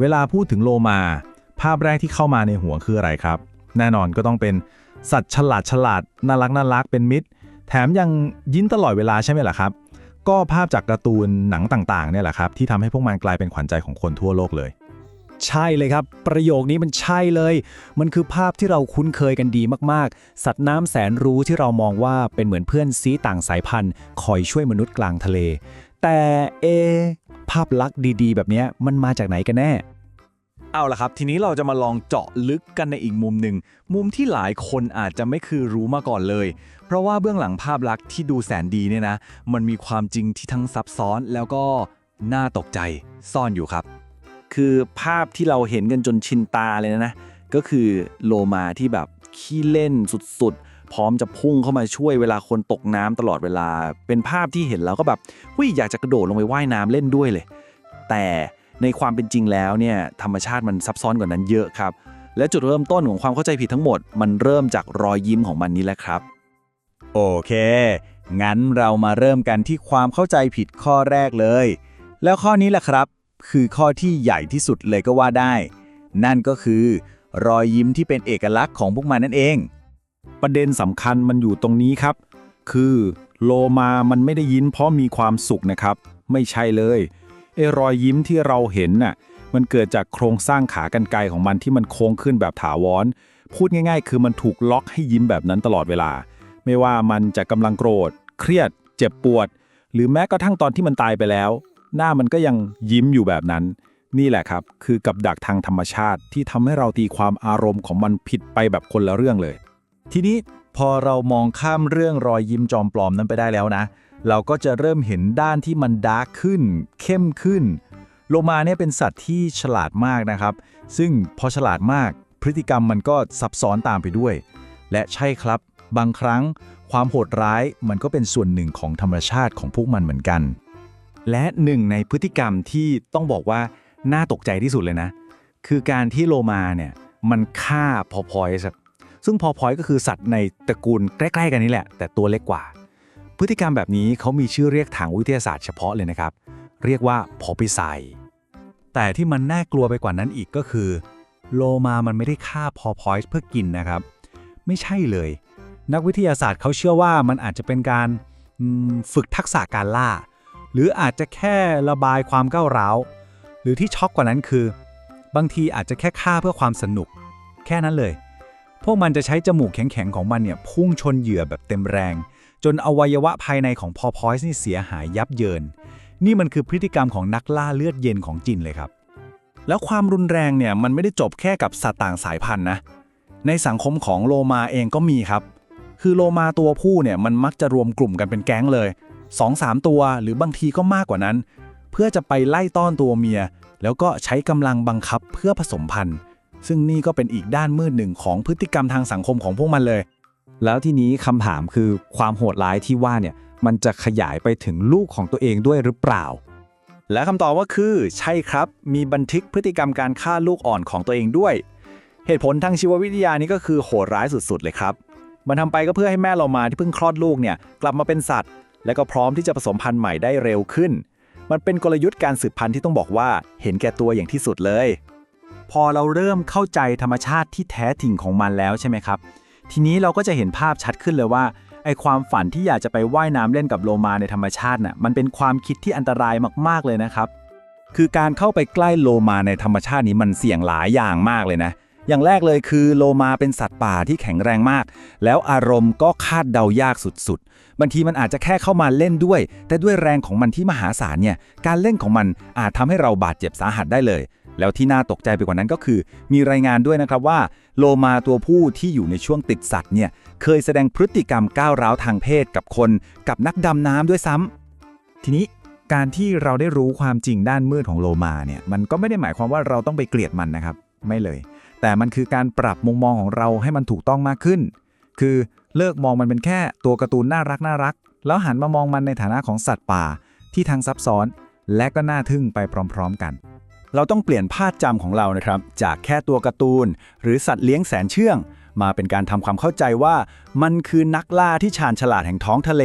เวลาพูดถึงโลมา ภาพแรกที่เข้ามาในหัวคืออะไรครับ แน่นอนก็ต้องเป็นสัตว์ฉลาดฉลาดน่ารักน่ารักเป็นมิตร แถมยังยิ้มตลอดเวลาใช่ไหมล่ะครับ ก็ภาพจากการ์ตูนหนังต่างๆเนี่ยแหละครับ ที่ทำให้พวกมันกลายเป็นขวัญใจของคนทั่วโลกเลย ใช่เลยครับ ประโยคนี้มันใช่เลย มันคือภาพที่เราคุ้นเคยกันดีมากๆ สัตว์น้ำแสนรู้ที่เรามองว่าเป็นเหมือนเพื่อนซีต่างสายพันธุ์ คอยช่วยมนุษย์กลางทะเล แต่เอ ภาพลักษณ์ดีๆ แบบนี้มันมาจากไหนกันแน่ เอาล่ะครับ ทีนี้เราจะมาลองเจาะลึกกันในอีกมุมหนึ่ง มุมที่หลายคนอาจจะไม่คือรู้มาก่อนเลย เพราะว่าเบื้องหลังภาพลักษณ์ที่ดูแสนดีเนี่ยนะ มันมีความจริงที่ทั้งซับซ้อนแล้วก็น่าตกใจซ่อนอยู่ครับ คือภาพที่เราเห็นกันจนชินตาเลยนะ ก็คือโลมาที่แบบขี้เล่นสุดๆ พร้อมจะพุ่งเข้ามาช่วยเวลาคนตกน้ำตลอดเวลา เป็นภาพที่เห็นแล้วก็แบบวิอยากจะกระโดดลงไปว่ายน้ำเล่นด้วยเลย แต่ในความเป็นจริงแล้วเนี่ยธรรมชาติมันซับซ้อนกว่านั้นเยอะครับ และจุดเริ่มต้นของความเข้าใจผิดทั้งหมด มันเริ่มจากรอยยิ้มของมันนี่แหละครับ โอเค งั้นเรามาเริ่มกันที่ความเข้าใจผิดข้อแรกเลย แล้วข้อนี้แหละครับ คือข้อที่ใหญ่ที่สุดเลยก็ว่าได้ นั่นก็คือ รอยยิ้มที่เป็นเอกลักษณ์ของพวกมันนั่นเอง ประเด็นสำคัญมันอยู่ตรงนี้ครับ คือโลมามันไม่ได้ยิ้มเพราะมีความสุขนะครับ ไม่ใช่เลยไอ้รอยยิ้มที่เราเห็นน่ะมันเกิดจากโครงสร้างขากรรไกรของมันที่มันโค้งขึ้นแบบถาวร พูดง่าย ๆ คือมันถูกล็อกให้ยิ้มแบบนั้นตลอดเวลา ไม่ว่ามันจะกำลังโกรธ เครียด เจ็บปวด หรือแม้กระทั่งตอนที่มันตายไปแล้ว หน้ามันก็ยังยิ้มอยู่แบบนั้น นี่แหละครับ คือกับดักทางธรรมชาติที่ทำให้เราตีความอารมณ์ของมันผิดไปแบบคนละเรื่องเลย ทีนี้พอเรามองข้ามเรื่องรอยยิ้มจอมปลอมนั้นไปได้แล้วนะ เราก็จะเริ่มเห็นด้านที่มันดาร์กขึ้น เข้มขึ้น โลมาเนี่ยเป็นสัตว์ที่ฉลาดมากนะครับ ซึ่งพอฉลาดมาก พฤติกรรมมันก็ซับซ้อนตามไปด้วย และใช่ครับ บางครั้งความโหดร้ายมันก็เป็นส่วนหนึ่งของธรรมชาติของพวกมันเหมือนกัน และหนึ่งในพฤติกรรมที่ต้องบอกว่าน่าตกใจที่สุดเลยนะ คือการที่โลมาเนี่ยมันฆ่าพอพอยส์ ซึ่งพอพอยก็คือสัตว์ในตระกูลใกล้ๆกันนี่แหละ แต่ตัวเล็กกว่า พฤติกรรมแบบนี้เขามีชื่อเรียกทางวิทยาศาสตร์เฉพาะเลยนะครับ เรียกว่าพอปิไซแต่ที่มันน่ากลัวไปกว่านั้นอีกก็คือ โลมามันไม่ได้ฆ่าพอพอยส์เพื่อกินนะครับ ไม่ใช่เลย นักวิทยาศาสตร์เขาเชื่อว่ามันอาจจะเป็นการฝึกทักษะการล่า หรืออาจจะแค่ระบายความก้าวร้าว หรือที่ช็อกกว่านั้นคือ บางทีอาจจะแค่ฆ่าเพื่อความสนุก แค่นั้นเลย พวกมันจะใช้จมูกแข็งๆของมันเนี่ยพุ่งชนเหยื่อแบบเต็มแรง จนอวัยวะภายในของพอพอยส์นี่เสียหายยับเยิน นี่มันคือพฤติกรรมของนักล่าเลือดเย็นของจินเลยครับ แล้วความรุนแรงเนี่ยมันไม่ได้จบแค่กับสัตว์ต่างสายพันธุ์นะ ในสังคมของโลมาเองก็มีครับ คือโลมาตัวผู้เนี่ยมันมักจะรวมกลุ่มกันเป็นแก๊งเลย2-3ตัวหรือบางทีก็มากกว่านั้น เพื่อจะไปไล่ต้อนตัวเมีย แล้วก็ใช้กำลังบังคับเพื่อผสมพันธุ์ ซึ่งนี่ก็เป็นอีกด้านมืดหนึ่งของพฤติกรรมทางสังคมของพวกมันเลย แล้วทีนี้คำถามคือความโหดร้ายที่ว่าเนี่ยมันจะขยายไปถึงลูกของตัวเองด้วยหรือเปล่า และคำตอบว่าคือ ใช่ครับ มีบันทึกพฤติกรรมการฆ่าลูกอ่อนของตัวเองด้วย เหตุผลทางชีววิทยานี่ก็คือโหดร้ายสุดๆ เลยครับ มันทำไปก็เพื่อให้แม่เรามาที่เพิ่งคลอดลูกเนี่ยกลับมาเป็นสัตว์ และก็พร้อมที่จะผสมพันธุ์ใหม่ได้เร็วขึ้น มันเป็นกลยุทธ์การสืบพันธุ์ที่ต้องบอกว่า เห็นแก่ตัวอย่างที่สุดเลย พอเราเริ่มเข้าใจธรรมชาติที่แท้จริงของมันแล้วใช่ไหมครับ ทีนี้เราก็จะเห็นภาพชัดขึ้นเลยว่าไอความฝันที่อยากจะไปว่ายน้ำเล่นกับโลมาในธรรมชาติน่ะมันเป็นความคิดที่อันตรายมากๆเลยนะครับ คือการเข้าไปใกล้โลมาในธรรมชาตินี้มันเสี่ยงหลายอย่างมากเลยนะ อย่างแรกเลยคือโลมาเป็นสัตว์ป่าที่แข็งแรงมาก แล้วอารมณ์ก็คาดเดายากสุดๆ บางทีมันอาจจะแค่เข้ามาเล่นด้วย แต่ด้วยแรงของมันที่มหาศาลเนี่ยการเล่นของมันอาจทำให้เราบาดเจ็บสาหัสได้เลย แล้วที่น่าตกใจไปกว่านั้นก็คือ มีรายงานด้วยนะครับว่า โลมาตัวผู้ที่อยู่ในช่วงติดสัตว์เนี่ยเคยแสดงพฤติกรรมก้าวร้าวทางเพศกับคน กับนักดำน้ำด้วยซ้ำทีนี้การที่เราได้รู้ความจริงด้านมืดของโลมาเนี่ยมันก็ไม่ได้หมายความว่าเราต้องไปเกลียดมันนะครับ ไม่เลย แต่มันคือการปรับมุมมองของเราให้มันถูกต้องมากขึ้น คือเลิกมองมันเป็นแค่ตัวการ์ตูนน่ารักน่ารัก แล้วหันมามองมันในฐานะของสัตว์ป่าที่ทั้งซับซ้อน และก็น่าทึ่งไปพร้อม ๆ กัน เราต้องเปลี่ยนภาพจำของเรานะครับ จากแค่ตัวการ์ตูน หรือสัตว์เลี้ยงแสนเชื่อง มาเป็นการทำความเข้าใจว่า มันคือนักล่าที่ชาญฉลาดแห่งท้องทะเล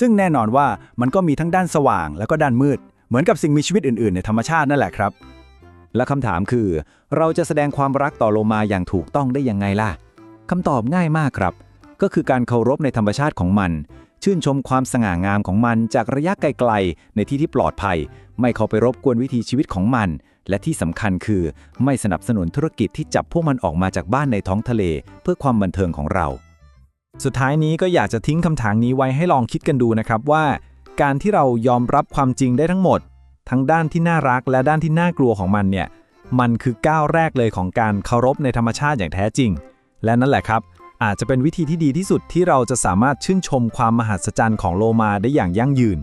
ซึ่งแน่นอนว่ามันก็มีทั้งด้านสว่างแล้วก็ด้านมืด เหมือนกับสิ่งมีชีวิตอื่นๆ ในธรรมชาตินั่นแหละครับ และคำถามคือ เราจะแสดงความรักต่อโลมาอย่างถูกต้องได้ยังไงล่ะคำตอบง่ายมากครับ ก็คือการเคารพในธรรมชาติของมัน ชื่นชมความสง่างามของมันจากระยะไกลๆ ในที่ที่ปลอดภัย ไม่เข้าไปรบกวนวิถีชีวิตของมัน และที่สำคัญคือไม่สนับสนุนธุรกิจที่จับพวกมันออกมาจากบ้านในท้องทะเล เพื่อความบันเทิงของเรา สุดท้ายนี้ก็อยากจะทิ้งคำถามนี้ไว้ให้ลองคิดกันดูนะครับว่า การที่เรายอมรับความจริงได้ทั้งหมด ทั้งด้านที่น่ารักและด้านที่น่ากลัวของมันเนี่ยมันคือก้าวแรกเลยของการเคารพในธรรมชาติอย่างแท้จริง และนั่นแหละครับอาจจะเป็นวิธีที่ดีที่สุดที่เราจะสามารถชื่นชมความมหัศจรรย์ของโลมาได้อย่างยั่งยืน